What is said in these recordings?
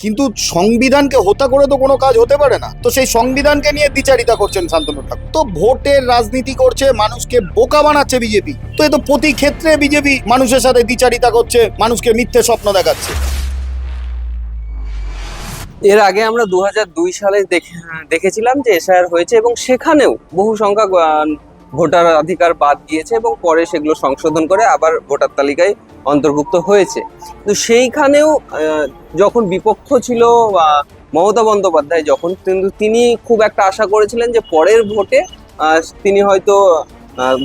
কিন্তু সংবিধানকে হত্যা করে তো কোনো কাজ হতে পারে না। তো সেই সংবিধানকে নিয়ে দ্বিচারিতা করছেন শান্তনু ঠাকুর। তো ভোটের রাজনীতি করছে, মানুষকে বোকা বানাচ্ছে বিজেপি। তো এ তো প্রতি ক্ষেত্রে বিজেপি মানুষের সাথে দ্বিচারিতা করছে, মানুষকে মিথ্যে স্বপ্ন দেখাচ্ছে। এর আগে আমরা দু হাজার দুই সালে দেখে- দেখেছিলাম যে এসআইআর হয়েছে এবং সেখানেও বহু সংখ্যক ভোটার অধিকার বাদ গিয়েছে এবং পরে সেগুলো সংশোধন করে আবার ভোটার তালিকায় অন্তর্ভুক্ত হয়েছে। তো সেইখানেও যখন বিপক্ষ ছিল মমতা বন্দ্যোপাধ্যায় যখন, কিন্তু তিনি খুব একটা আশা করেছিলেন যে পরের ভোটে তিনি হয়তো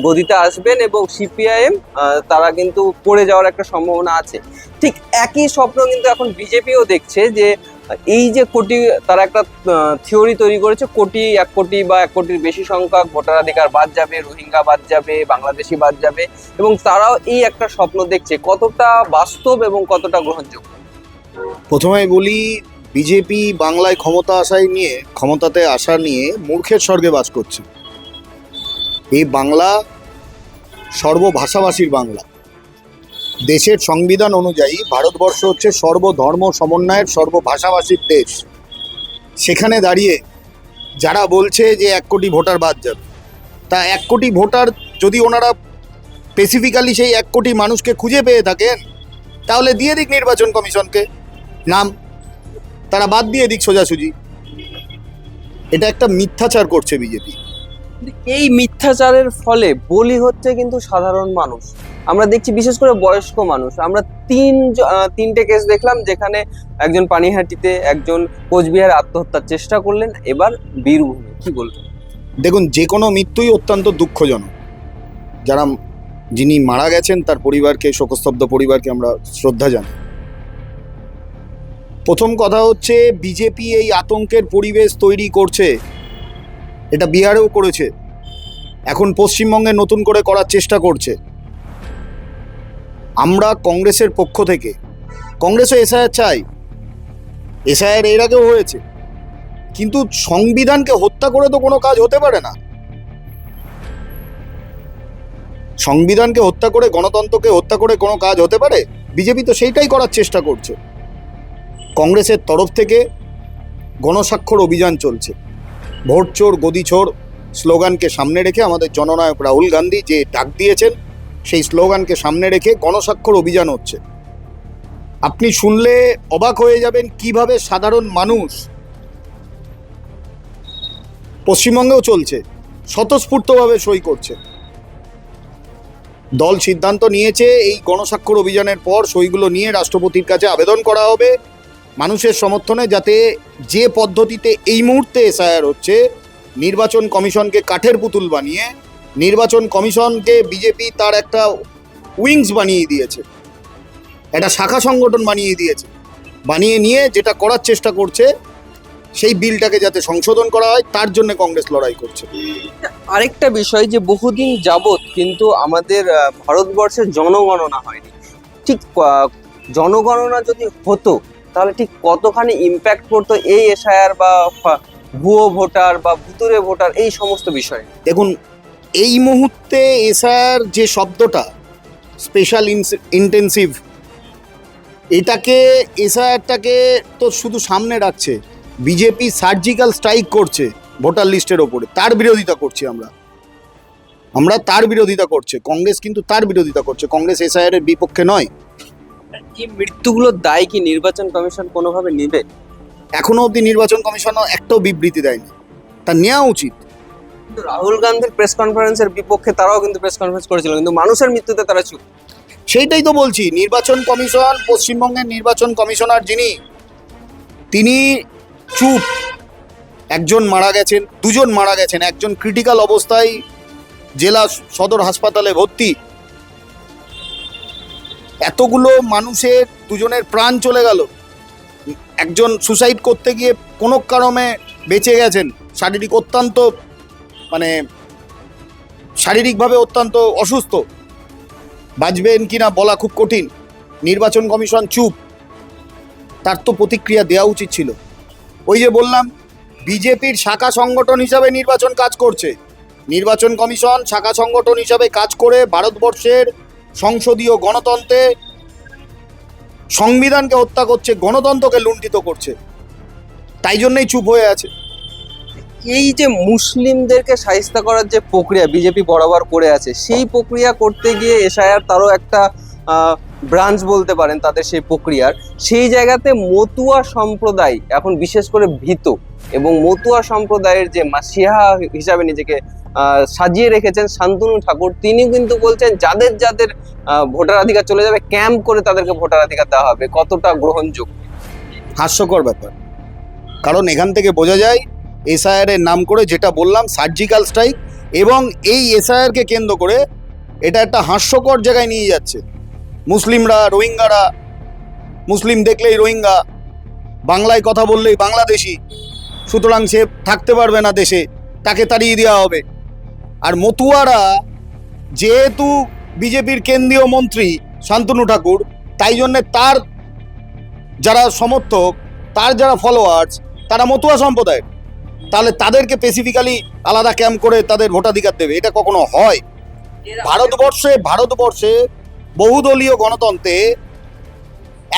গদিতে আসবেন এবং সিপিআইএম তারা কিন্তু পড়ে যাওয়ার একটা সম্ভাবনা আছে। ঠিক একই স্বপ্ন কিন্তু এখন বিজেপিও দেখছে যে এই যে কোটি, তারা একটা থিওরি তৈরি করেছে, কোটি, এক কোটি বা এক কোটির বেশি সংখ্যক ভোটাধিকার বাদ যাবে, রোহিঙ্গা বাদ যাবে, বাংলাদেশি বাদ যাবে, এবং তারাও এই একটা স্বপ্ন দেখছে, কতটা বাস্তব এবং কতটা গ্রহণযোগ্য? প্রথমে বলি, বিজেপি বাংলায় ক্ষমতা আসায় নিয়ে, ক্ষমতাতে আসা নিয়ে মূর্খের স্বর্গে বাস করছে। এই বাংলা সর্বভাষাভাষীর বাংলা। দেশের সংবিধান অনুযায়ী ভারতবর্ষ হচ্ছে সর্বধর্ম সমন্বয়ের সর্বভাষাভাষীর দেশ। সেখানে দাঁড়িয়ে যারা বলছে যে এক কোটি ভোটার বাদ যাবে, তা এক কোটি ভোটার যদি ওনারা স্পেসিফিক্যালি সেই এক কোটি মানুষকে খুঁজে পেয়ে থাকেন, তাহলে দিয়ে দিক নির্বাচন কমিশনকে। নাম, তারা বাদ দিয়ে দিক সোজাসুজি। এটা একটা মিথ্যাচার করছে বিজেপি। এই মিথ্যাচারের ফলে বলি হচ্ছে কিন্তু সাধারণ মানুষ। আমরা দেখছি বিশেষ করে বয়স্ক মানুষ। আমরা তিন তিনটে কেস দেখলাম যেখানে একজন পানিহাটিতে একজন কোচবিহারে আত্মহত্যার চেষ্টা করলেন। এবার বীরভূমে, কি বলবেন? দেখুন, যে কোনো মৃত্যুই অত্যন্ত দুঃখজনক। যারা, যিনি মারা গেছেন, তার পরিবারকে, শোকস্তব্ধ পরিবারকে আমরা শ্রদ্ধা জানাই। প্রথম কথা হচ্ছে, বিজেপি এই আতঙ্কের পরিবেশ তৈরি করছে। এটা বিহারেও করেছে। এখন পশ্চিমবঙ্গে নতুন করে করার চেষ্টা করছে। আমরা কংগ্রেসের পক্ষ থেকে। কংগ্রেসও এসআইআর চাই। এসআইআর এর আগেও হয়েছে। কিন্তু সংবিধানকে হত্যা করে তো কোনো কাজ হতে পারে না। সংবিধানকে হত্যা করে, গণতন্ত্রকে হত্যা করে কোনো কাজ হতে পারে? বিজেপি তো সেইটাই করার চেষ্টা করছে। কংগ্রেসের তরফ থেকে গণস্বাক্ষর অভিযান চলছে। ভোট চোর গদি চোর স্লোগানকে সামনে রেখে আমাদের জননায়ক রাহুল গান্ধী যে ডাক দিয়েছেন সেই স্লোগানকে সামনে রেখে গণস্বাক্ষর অভিযান হচ্ছে। আপনি শুনলে অবাক হয়ে যাবেন কীভাবে সাধারণ মানুষ পশ্চিমবঙ্গেও চলছে, স্বতঃস্ফূর্তভাবে সই করছে। দল সিদ্ধান্ত নিয়েছে, এই গণস্বাক্ষর অভিযানের পর সইগুলো নিয়ে রাষ্ট্রপতির কাছে আবেদন করা হবে। মানুষের সমর্থনে যাতে যে পদ্ধতিতে এই মুহূর্তে এসআইআর হচ্ছে, নির্বাচন কমিশনকে কাঠের পুতুল বানিয়ে নির্বাচন কমিশনকে বিজেপি তার একটা উইংস বানিয়ে দিয়েছে। একটা শাখা সংগঠন বানিয়ে দিয়েছে। বানিয়ে নিয়ে যেটা করার চেষ্টা করছে সেই বিলটাকে যাতে সংশোধন করা হয় তার জন্য কংগ্রেস লড়াই করছে। আরেকটা বিষয় যে বহুদিন যাবত কিন্তু আমাদের ভারতবর্ষের জনগণনা হয়নি। ঠিক জনগণনা যদি হতো তাহলে ঠিক কতখানি ইম্প্যাক্ট পড়তো এই এসআইআর বা ভুয়ো ভোটার বা ভুতুরে ভোটার এই সমস্ত বিষয়ে? দেখুন এই মুহূর্তে এসআর যে শব্দটা স্পেশাল ইন্টেন্সিভ এটাকে এসআরটাকে তো শুধু সামনে রাখছে। বিজেপি সার্জিক্যাল স্ট্রাইক করছে ভোটার লিস্টের ওপরে। তার বিরোধিতা করছি আমরা। আমরা তার বিরোধিতা করছে। কংগ্রেস কিন্তু তার বিরোধিতা করছে। কংগ্রেস এসআইআর এর বিপক্ষে নয়। এই মৃত্যুগুলোর দায় কি নির্বাচন কমিশন কোনোভাবে নেবে? এখনও অবধি নির্বাচন কমিশনও একটাও বিবৃতি দেয়নি। তা নেওয়া উচিত। রাহুল গান্ধীর প্রেস কনফারেন্সের বিপক্ষে তারাও কিন্তু প্রেস কনফারেন্স করেছিল, কিন্তু মানুষের মৃত্যুতে তারা চুপ। সেইটাই তো বলছি, নির্বাচন কমিশন, পশ্চিমবঙ্গের নির্বাচন কমিশনার যিনি, তিনি চুপ। একজন মারা গেছেন, দুজন মারা গেছেন, একজন ক্রিটিক্যাল অবস্থায় জেলা সদর হাসপাতালে ভর্তি। এতগুলো মানুষের দুজনের প্রাণ চলে গেল। একজন সুসাইড করতে গিয়ে কোনো কারণে বেঁচে গেছেন। শারীরিক অত্যন্ত শারীরিকভাবে অত্যন্ত অসুস্থ। বাঁচবেন কিনা বলা খুব কঠিন। নির্বাচন কমিশন চুপ। তার তো প্রতিক্রিয়া দেওয়া উচিত ছিল। ওই যে বললাম, বিজেপির শাখা সংগঠন হিসাবে নির্বাচন কাজ করছে। নির্বাচন কমিশন শাখা সংগঠন হিসাবে কাজ করে ভারতবর্ষের সংসদীয় গণতন্ত্রে সংবিধানকে হত্যা করছে, গণতন্ত্রকে লুণ্ঠিত করছে। তাই জন্যই চুপ হয়ে আছে। এই যে মুসলিমদেরকে সাহিস্তা করার যে প্রক্রিয়া বিজেপি বরাবর করে আছে সেই প্রক্রিয়া করতে গিয়ে এসআইআর তারও একটা ব্রাঞ্চ বলতে পারেন তাদের সেই প্রক্রিয়ার সেই জায়গাতে মতুয়া সম্প্রদায় এখন বিশেষ করে ভীত এবং মতুয়া সম্প্রদায়ের যে মাসিহা হিসাবে নিজেকে সাজিয়ে রেখেছেন শান্তনু ঠাকুর তিনি কিন্তু বলছেন যাদের যাদের আহ, ভোটাধিকার চলে যাবে ক্যাম্প করে তাদেরকে ভোটাধিকার দেওয়া হবে কতটা গ্রহণযোগ্য? হাস্যকর ব্যাপার। কারণ এখান থেকে বোঝা যায় এসআইআর এর নাম করে যেটা বললাম সার্জিক্যাল স্ট্রাইক এবং এই এসআইআর কে কেন্দ্র করে এটা একটা হাস্যকর জায়গায় নিয়ে যাচ্ছে। মুসলিমরা, রোহিঙ্গারা, মুসলিম দেখলেই রোহিঙ্গা, বাংলায় কথা বললেই বাংলাদেশি, সুতরাং সে থাকতে পারবে না দেশে, তাকে তাড়িয়ে দেওয়া হবে। আর মতুয়ারা, যেহেতু বিজেপির কেন্দ্রীয় মন্ত্রী শান্তনু ঠাকুর, তাই জন্যে তার যারা সমর্থক, তার যারা ফলোয়ার্স তারা মতুয়া সম্প্রদায়ের। তাহলে তাদেরকে স্পেসিফিক্যালি আলাদা ক্যাম্প করে তাদের ভোটাধিকার দেবে, এটা কখনো হয়? ভারতবর্ষে ভারতবর্ষে বহুদলীয় গণতন্ত্রে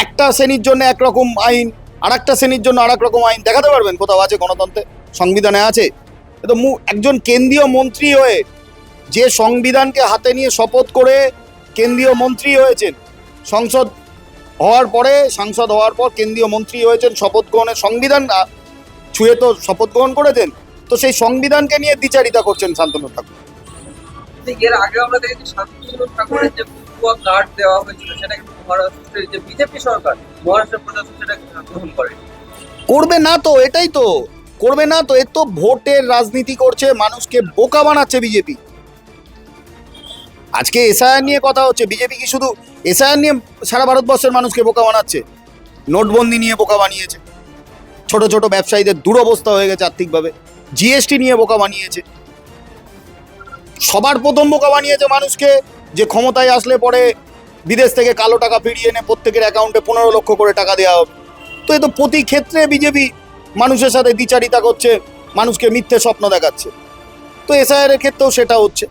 একটা শ্রেণির জন্য একরকম আইন আর একটা শ্রেণির জন্য আর রকম আইন, দেখাতে পারবেন কোথাও আছে গণতন্ত্রে? সংবিধানে আছে। তো একজন কেন্দ্রীয় মন্ত্রী হয়ে যে সংবিধানকে হাতে নিয়ে শপথ করে কেন্দ্রীয় মন্ত্রী হয়েছেন, সংসদ হওয়ার পরে, সাংসদ হওয়ার পর কেন্দ্রীয় মন্ত্রী হয়েছেন, শপথ গ্রহণের সংবিধান ছুঁয়ে তো শপথ গ্রহণ করেছেন তো সেই সংবিধানকে নিয়ে দ্বিচারিতা করছেন শান্তনু ঠাকুর। এর আগে আমরা দেখেছি শান্তনু ঠাকুরের যে কার্ড দেওয়া হয়েছিল সেটা কিন্তু মহারাষ্ট্রের যে বিজেপি সরকার মহারাষ্ট্র প্রশাসন সেটা গ্রহণ করে। করবে না তো এটাই তো। করবে না তো এ তো ভোটের রাজনীতি করছে মানুষকে বোকা বানাচ্ছে বিজেপি। আজকে এসআইআর নিয়ে কথা হচ্ছে বিজেপি কি শুধু এসআইআর নিয়ে সারা ভারতবর্ষের মানুষকে বোকা বানাচ্ছে? নোটবন্দি নিয়ে বোকা বানিয়েছে। ছোট ছোট ব্যবসায়ীদের দুরবস্থা হয়ে গেছে আর্থিকভাবে। জিএসটি নিয়ে বোকা বানিয়েছে। সবার প্রথম বোকা বানিয়েছে মানুষকে যে ক্ষমতায় আসলে পরে বিদেশ থেকে কালো টাকা ফিরিয়ে এনে প্রত্যেকের অ্যাকাউন্টে পনেরো লক্ষ করে টাকা দেওয়া হবে। তো এ তো প্রতি ক্ষেত্রে বিজেপি মানুষের সাথে দ্বিচারিতা করছে, মানুষকে মিথ্যে স্বপ্ন দেখাচ্ছে। তো এসআইআর এর ক্ষেত্রেও সেটা হচ্ছে।